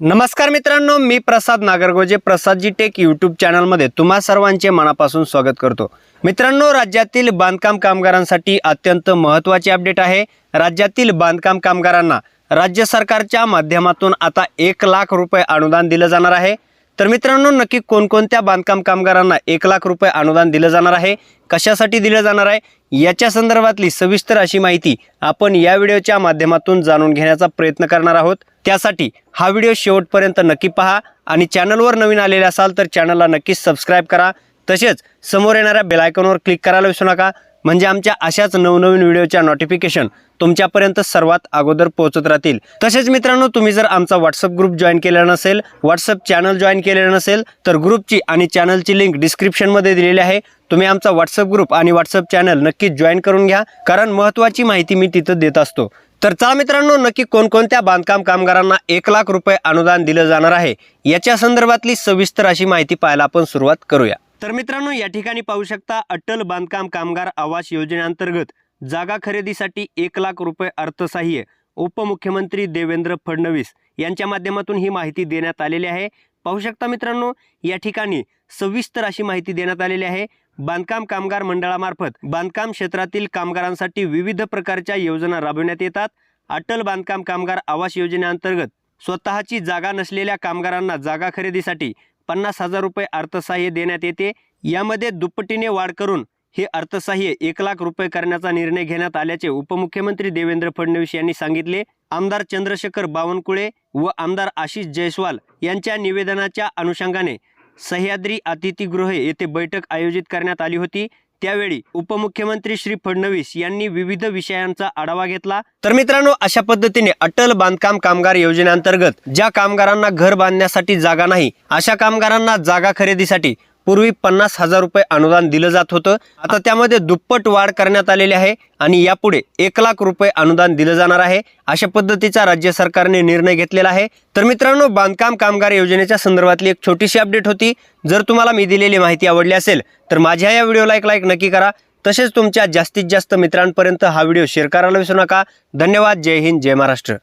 नमस्कार मित्रांनो मी प्रसाद नागरगोजे प्रसादजी टेक यूट्यूब चॅनलमध्ये तुम्हा सर्वांचे मनापासून स्वागत करतो. मित्रांनो राज्यातील बांधकाम कामगारांसाठी अत्यंत महत्त्वाचे अपडेट आहे. राज्यातील बांधकाम कामगारांना राज्य सरकारच्या माध्यमातून आता एक लाख रुपये अनुदान दिलं जाणार आहे. तर मित्रांनो नक्की कोणकोणत्या बांधकाम कामगारांना एक लाख रुपये अनुदान दिलं जाणार आहे? कशासाठी दिलं जाणार आहे? याच्या संदर्भातली सविस्तर अशी माहिती आपण या व्हिडिओच्या माध्यमातून जाणून घेण्याचा प्रयत्न करणार आहोत. त्यासाठी हा व्हिडिओ शेवटपर्यंत नक्की पहा आणि चॅनलवर नवीन आलेले असाल तर चॅनलला नक्कीच सबस्क्राईब करा. तसेच समोर येणाऱ्या बेलायकॉनवर क्लिक करायला विसरू नका. म्हणजे आमच्या अशाच नवनवीन व्हिडिओच्या नोटिफिकेशन तुमच्यापर्यंत सर्वात अगोदर पोहोचत राहतील. तसेच मित्रांनो तुम्ही जर आमचा व्हॉट्सअप ग्रुप जॉईन केलेला नसेल व्हॉट्सअप चॅनल जॉईन केलेलं नसेल तर ग्रुपची आणि चॅनलची लिंक डिस्क्रिप्शनमध्ये दिलेली आहे. तुम्ही आमचा व्हॉट्सअप ग्रुप आणि व्हॉट्सअप चॅनल नक्कीच जॉईन करून घ्या कारण महत्त्वाची माहिती मी तिथं देत असतो. तर चला मित्रांनो नक्की कोणकोणत्या बांधकाम कामगारांना एक लाख रुपये अनुदान दिलं जाणार आहे याच्या संदर्भातली सविस्तर अशी माहिती पाहायला आपण सुरुवात करूया. तर मित्रांनो या ठिकाणी पाहू शकता अटल बांधकाम कामगार आवास योजनेअंतर्गत जागा खरेदीसाठी एक लाख रुपये अर्थसहाय्य उपमुख्यमंत्री देवेंद्र फडणवीस यांच्या माध्यमातून ही माहिती देण्यात आलेली आहे. पाहू शकता मित्रांनो या ठिकाणी सविस्तर अशी माहिती देण्यात आलेली आहे. बांधकाम कामगार मंडळामार्फत बांधकाम क्षेत्रातील कामगारांसाठी विविध प्रकारच्या योजना राबविण्यात येतात. अटल बांधकाम कामगार आवास योजनेअंतर्गत स्वतःची जागा नसलेल्या कामगारांना जागा खरेदीसाठी पन्नास हजार रुपये अर्थसहाय्य देण्यात येते. यामध्ये दुप्पटीने वाढ करून हे अर्थसहाय्य एक लाख रुपये करण्याचा निर्णय घेण्यात आल्याचे उपमुख्यमंत्री देवेंद्र फडणवीस यांनी सांगितले. आमदार चंद्रशेखर बावनकुळे व आमदार आशिष जयस्वाल यांच्या निवेदनाच्या अनुषंगाने सह्याद्री अतिथीगृह येथे बैठक आयोजित करण्यात आली होती. त्यावेळी उपमुख्यमंत्री श्री फडणवीस यांनी विविध विषयांचा आढावा घेतला. तर मित्रांनो अशा पद्धतीने अटल बांधकाम कामगार योजनेअंतर्गत ज्या कामगारांना घर बांधण्यासाठी जागा नाही अशा कामगारांना जागा खरेदीसाठी पूर्वी पन्नास हजार रुपये अनुदान दिलं जात होतं. आता त्यामध्ये दुप्पट वाढ करण्यात आलेली आहे आणि यापुढे एक लाख रुपये अनुदान दिलं जाणार आहे अशा पद्धतीचा राज्य सरकारने निर्णय घेतलेला आहे. तर मित्रांनो बांधकाम कामगार योजनेच्या संदर्भातली एक छोटीशी अपडेट होती. जर तुम्हाला मी दिलेली माहिती आवडली असेल तर माझ्या या व्हिडिओला एक लाईक नक्की करा. तसेच तुमच्या जास्तीत जास्त मित्रांपर्यंत हा व्हिडिओ शेअर करायला विसरू नका. धन्यवाद. जय हिंद. जय महाराष्ट्र.